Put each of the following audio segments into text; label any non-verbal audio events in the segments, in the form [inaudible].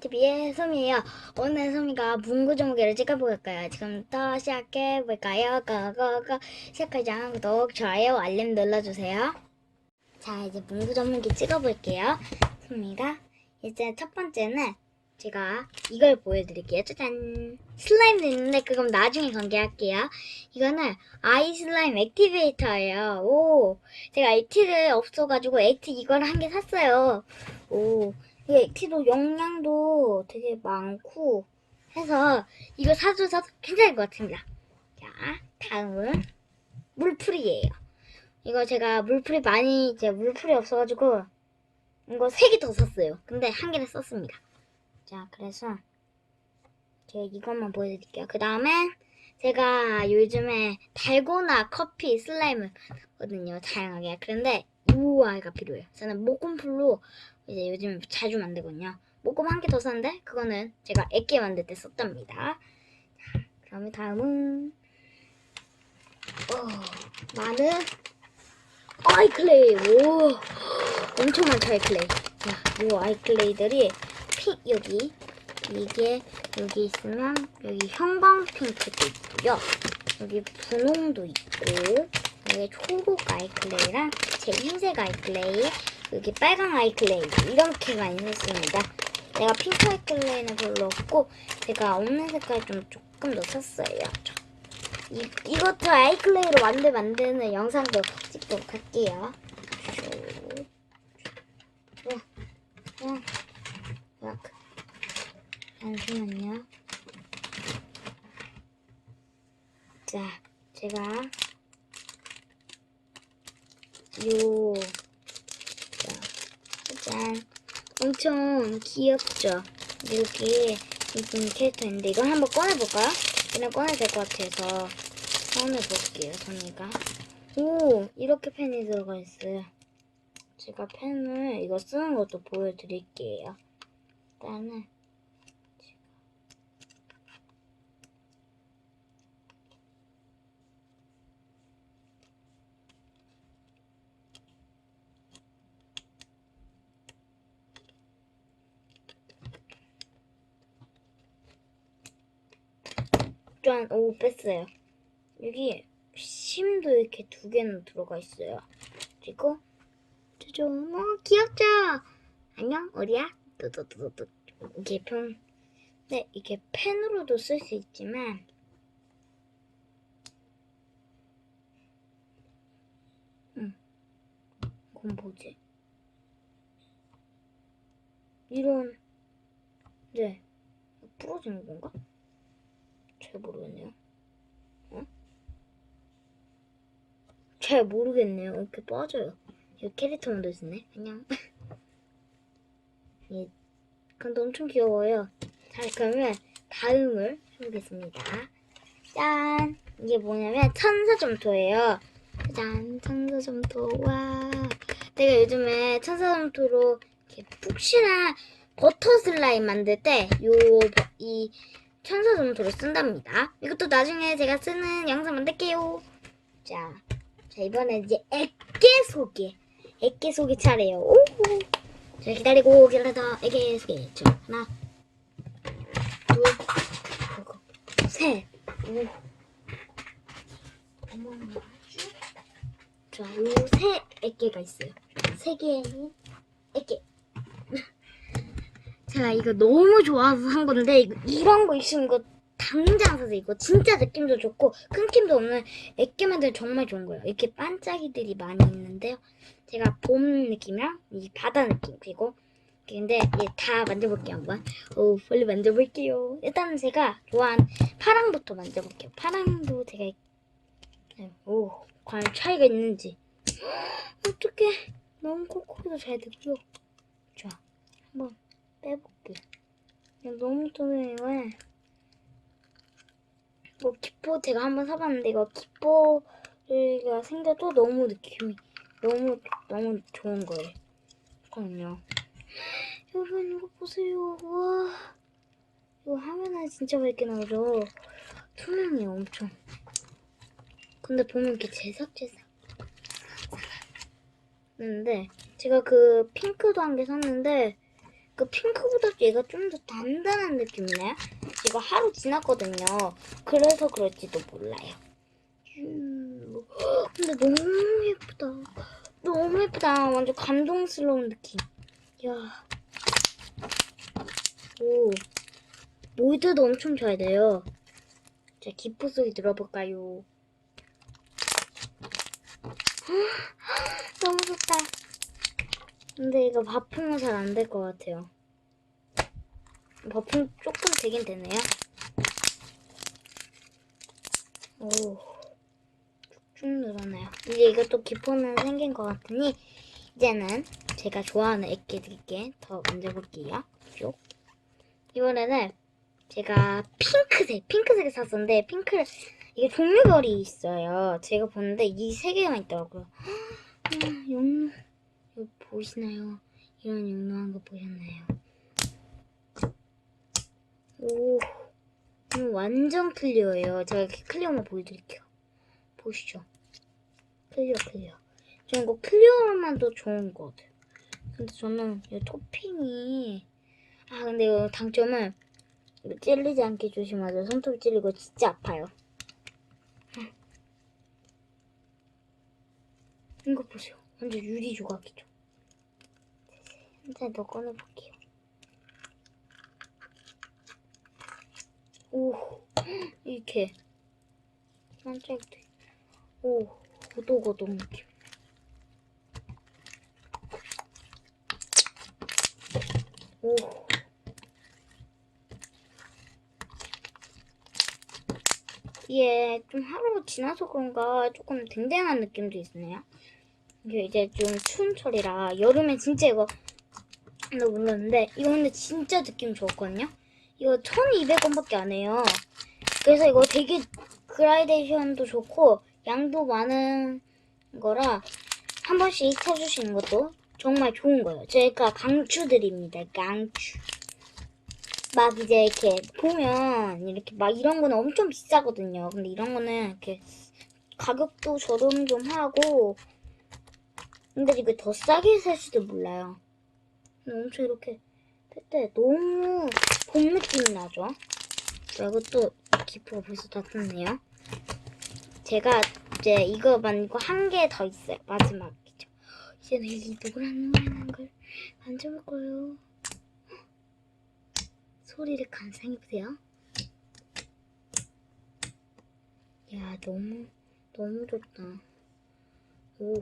TV의 소미예요. 오늘 소미가 문구 종목을 찍어볼 거예요. 지금부터 시작해 볼까요? 고고고 시작하기 전 구독, 좋아요, 알림 눌러주세요. 자 이제 문구 종목을 찍어볼게요. 소미가 이제 첫 번째는 제가 이걸 보여드릴게요. 짜잔 슬라임도 있는데 그건 나중에 공개할게요. 이거는 아이 슬라임 액티베이터예요. 오 제가 액티를 없어가지고 액티 이걸 한 개 샀어요. 오 이 액티도 용량도 되게 많고 해서 이거 사줘서 괜찮을 것 같습니다. 자, 다음은 물풀이에요. 이거 제가 물풀이 많이 이제 물풀이 없어가지고 이거 세 개더 샀어요. 근데 한 개를 썼습니다. 자, 그래서 제가 이것만 보여드릴게요. 그 다음에 제가 요즘에 달고나 커피 슬라임을 거든요. 다양하게. 그런데 이 아이가 필요해요. 저는 모꼼풀로 이제 요즘 자주 만들거든요. 모꼼 한개 더 샀는데 그거는 제가 액게 만들 때 썼답니다. 자, 그러면 다음은 어, 많은 아이클레이. 오, 엄청 많죠 아이클레이. 자, 이 아이클레이들이 피 여기 이게 여기 있으면 여기 형광 핑크도 있고요. 여기 분홍도 있고 여기 초록 아이클레이랑 제 흰색 아이클레이 여기 빨강 아이클레이 이렇게 많이 샀습니다. 내가 핑크 아이클레이는 별로 없고 제가 없는 색깔 좀 조금 더 샀어요. 자, 이, 이것도 아이클레이로 만들 만드는 영상도 찍도록 할게요. 쭉. 와, 와. 잠시만요. 자, 제가 요, 자, 짠, 엄청 귀엽죠? 이렇게 이쁜 캐릭터인데 이걸 한번 꺼내볼까요? 그냥 꺼내야 될것 같아서 꺼내볼게요, 저니까. 오, 이렇게 펜이 들어가 있어요. 제가 펜을 이거 쓰는 것도 보여드릴게요. 일단은 짠, 오, 뺐어요. 여기 심도 이렇게 두 개는 들어가 있어요. 그리고 짜잔, 어, 귀엽죠? 안녕, 어디야? 뚜뚜뚜뚜. 이게 편, 네, 이게 펜으로도 쓸 수 있지만, 음, 그건 뭐지? 이런, 네, 부러지는 건가? 잘 모르겠네요. 어? 잘 모르겠네요. 이렇게 빠져요. 이 캐릭터 만들 수 있네. 안녕. [laughs] 예, 근데 엄청 귀여워요. 자, 그러면 다음을 해보겠습니다. 짠! 이게 뭐냐면 천사 점토예요. 짠! 천사 점토. 와. 내가 요즘에 천사 점토로 이렇게 푹신한 버터 슬라임 만들 때 요, 이 천사 점토를 쓴답니다. 이것도 나중에 제가 쓰는 영상 만들게요. 자, 자 이번엔 이제 액계 소개. 액계 소개 차례요. 오. 자 기다리고 기다려다 액계 소개. 자 하나, 둘, 셋. 오. 자, 요세 액계가 있어요. 세 개의 액계. 제가 이거 너무 좋아서 산 건데 이거, 이런 거 있으면 이거 당장 사서 이거 진짜 느낌도 좋고 끊김도 없는 액계만들 정말 좋은 거예요. 이렇게 반짝이들이 많이 있는데요. 제가 봄 느낌이랑 이 바다 느낌 그리고 근데 얘다 만져볼게요 한번. 오 빨리 만져볼게요. 일단은 제가 좋아하는 파랑부터 만져볼게요. 파랑도 제가 네, 오 과연 차이가 있는지 어떻게 너무 코코도 잘 되고요. 자 한번 빼볼게. 야, 너무 뜨네요. 뭐 기포 제가 한번 사봤는데 이거 기포가 생겨도 너무 느낌이 너무 너무 좋은 거예요. 잠깐만요. 여러분 이거 보세요. 와 이거 화면에 진짜 밝게 나오죠. 투명해요 엄청. 근데 보면 이렇게 제삭제삭. 근데 제가 그 핑크도 한 개 샀는데 그 핑크보다 얘가 좀 더 단단한 느낌이네. 이거 하루 지났거든요. 그래서 그럴지도 몰라요. 음, 근데 너무 예쁘다. 너무 예쁘다. 완전 감동스러운 느낌. 야. 오. 몰드도 엄청 잘 돼요. 자, 기포 소리 들어볼까요? [gasps] 너무 좋다. 근데 이거 바풍은 잘 안 될 것 같아요. 바풍 조금 되긴 되네요. 오. 쭉쭉 늘어나요. 이제 이것도 기포는 생긴 것 같으니, 이제는 제가 좋아하는 액기들께 더 만져볼게요. 쭉. 이번에는 제가 핑크색, 핑크색을 샀었는데, 핑크를, 이게 종류별이 있어요. 제가 보는데 이 세 개만 있더라고요. [gasps] 아, 용, 이거 보이시나요? 이런 영롱한 거 보셨나요? 오, 완전 클리어예요. 제가 이렇게 클리어만 보여드릴게요. 보시죠. 클리어, 클리어. 저는 이거 클리어만 더 좋은 것 같아요. 근데 저는 이 토핑이, 아, 근데 단점은 이거 찔리지 않게 조심하세요. 손톱이 찔리고 진짜 아파요. 이거 보세요. 완전 유리 조각이죠. 일단 더 꺼내볼게요. 오, 이렇게 반짝이 오, 고도고동 느낌. 오. 이게 좀 하루 지나서 그런가 조금 댕댕한 느낌도 있네요. 이게 이제 좀 추운 철이라 여름에 진짜 이거 나 몰랐는데 이거 근데 진짜 느낌 좋았거든요. 이거 1200원밖에 안 해요. 그래서 이거 되게 그라데이션도 좋고 양도 많은 거라 한 번씩 쳐주시는 것도 정말 좋은 거예요. 제가 강추드립니다. 강추. 막 이제 이렇게 보면 이렇게 막 이런 거는 엄청 비싸거든요. 근데 이런 거는 이렇게 가격도 저렴 좀 하고 근데 이거 더 싸게 살지도 몰라요. 엄청 이렇게 때 너무 봄 느낌이 나죠? 자, 이것도 기포가 벌써 다 떴네요. 제가 이제 이거 한개 더 있어요. 마지막이죠. 이제는 이 노란 노란한 걸 만져볼 거예요. 소리를 감상해보세요. 야, 너무, 너무 좋다. 오.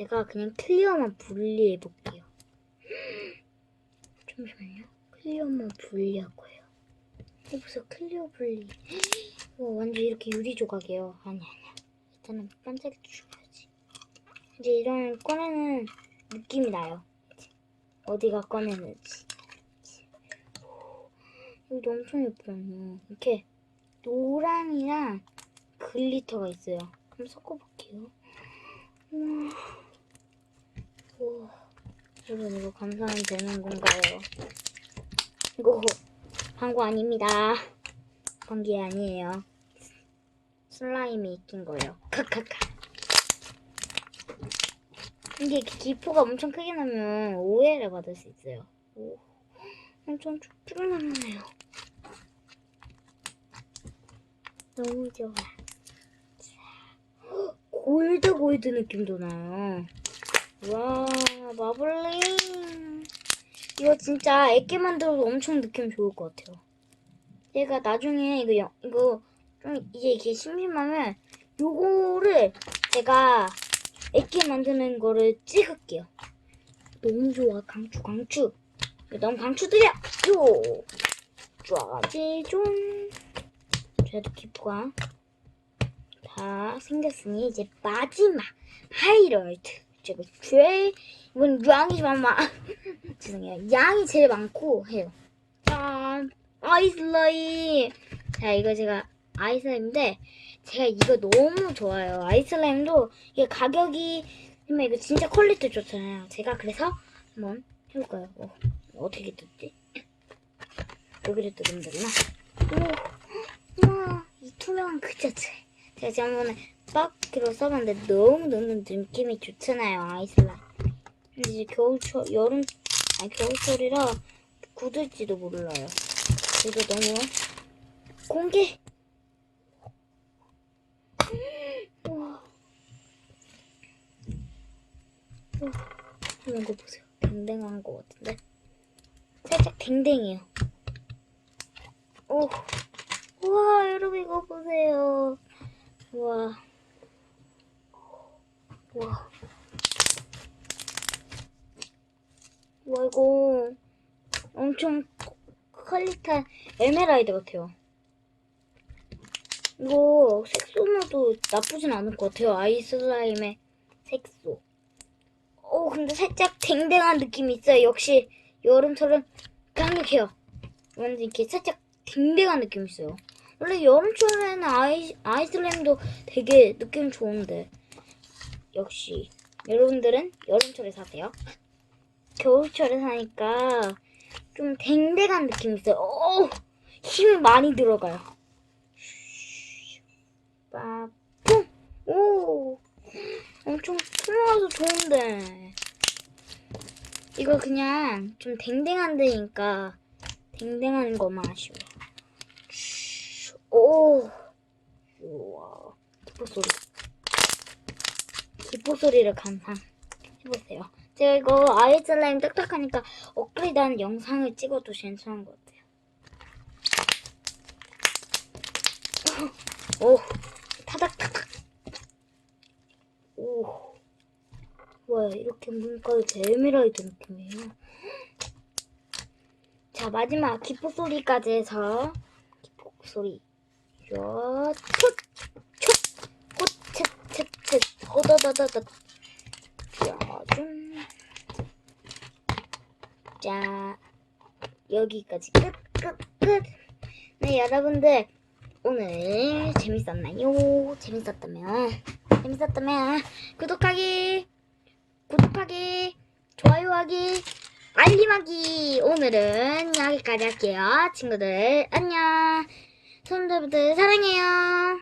제가 그냥 클리어만 분리해 볼게요. 잠시만요. 클리어만 분리할 거예요. 여기서 클리어 분리. 와, 완전 이렇게 유리 조각이에요. 아니, 아니야. 일단은 반짝이 주어야지. 이제 이런 꺼내는 느낌이 나요. 어디가 꺼내는지. 이거 엄청 예뻐요. 이렇게 노랑이랑 글리터가 있어요. 한번 섞어볼게요. 우 여러분 이거 감사하면 되는 건가요? 이거 광고 아닙니다. 관계 아니에요. 슬라임이 있긴 거예요. 카카카. 이게 기포가 엄청 크게 나면 오해를 받을 수 있어요. 오, 엄청 쭉쭉 나네요. 너무 좋아. 자, 골드 골드 느낌도 나요. 와, 마블링. 이거 진짜 애기 만들어도 엄청 느낌 좋을 것 같아요. 얘가 나중에 이거 영- 이거 좀 이제 이게 심심하면 요거를 제가 애기 만드는 거를 찍을게요. 너무 좋아, 강추, 강추. 너무 강추드려! 요! 좋아지 좀. 그래도 기포가 다 생겼으니 이제 마지막 하이라이트. 제가 제일 이건 양이 많아. 죄송해요. 양이 제일 많고 해요. 짠! 아이슬라임! 자, 이거 제가 아이슬라임인데, 제가 이거 너무 좋아요. 아이슬라임도 이게 가격이, 정말 이거 진짜 퀄리티 좋잖아요. 제가 그래서 한번 해볼까요? 어, 어떻게 뜯지? 여기를 뜯으면 되구나. 오, 우와, 이 투명한 그 자체. 제가 지난번에 박스로 써봤는데 너무 너무 느낌이 좋잖아요, 아이슬라임. 근데 이제 겨울철, 여름, 아니 겨울철이라 굳을지도 몰라요. 그래서 너무 공개. 우와. 우와. 한번 이거 보세요. 댕댕한 것 같은데? 살짝 댕댕해요. 오. 우와, 여러분 이거 보세요. 우와. 우와. 우와, 이거 엄청 퀄리티한 에메랄드 같아요. 이거 색소나도 나쁘진 않을 것 같아요. 아이스 슬라임의 색소. 오, 근데 살짝 댕댕한 느낌이 있어요. 역시 여름철은 강력해요. 완전 이렇게 살짝 댕댕한 느낌이 있어요. 원래 여름철에는 아이, 아이슬라임도 되게 느낌 좋은데. 역시 여러분들은 여름철에 사세요. 겨울철에 사니까 좀 댕댕한 느낌이 있어요. 오! 힘이 많이 들어가요. 빠뿡! 오! 엄청 투명해서 좋은데. 이거 그냥 좀 댕댕한 데니까 댕댕한 것만 아쉬워. 슈, 오! 우와. 기포 소리. 기포 소리를 감상해보세요. 제가 이거 아이슬라임 딱딱하니까 업그레이드한 영상을 찍어도 괜찮은 것 같아요. 오, 타닥타닥. 오, 와 이렇게 보니까 에메랄드 느낌이에요. 자 마지막 기포 소리까지 해서 기포 소리. 요, 호, 쳇, 쳇, 쳇, 호더더더더. 자, 여기까지 끝, 끝, 끝. 네, 여러분들. 오늘 재밌었나요? 재밌었다면, 재밌었다면, 구독하기, 구독하기, 좋아요하기, 알림하기. 오늘은 여기까지 할게요. 친구들, 안녕. 손들부들 사랑해요.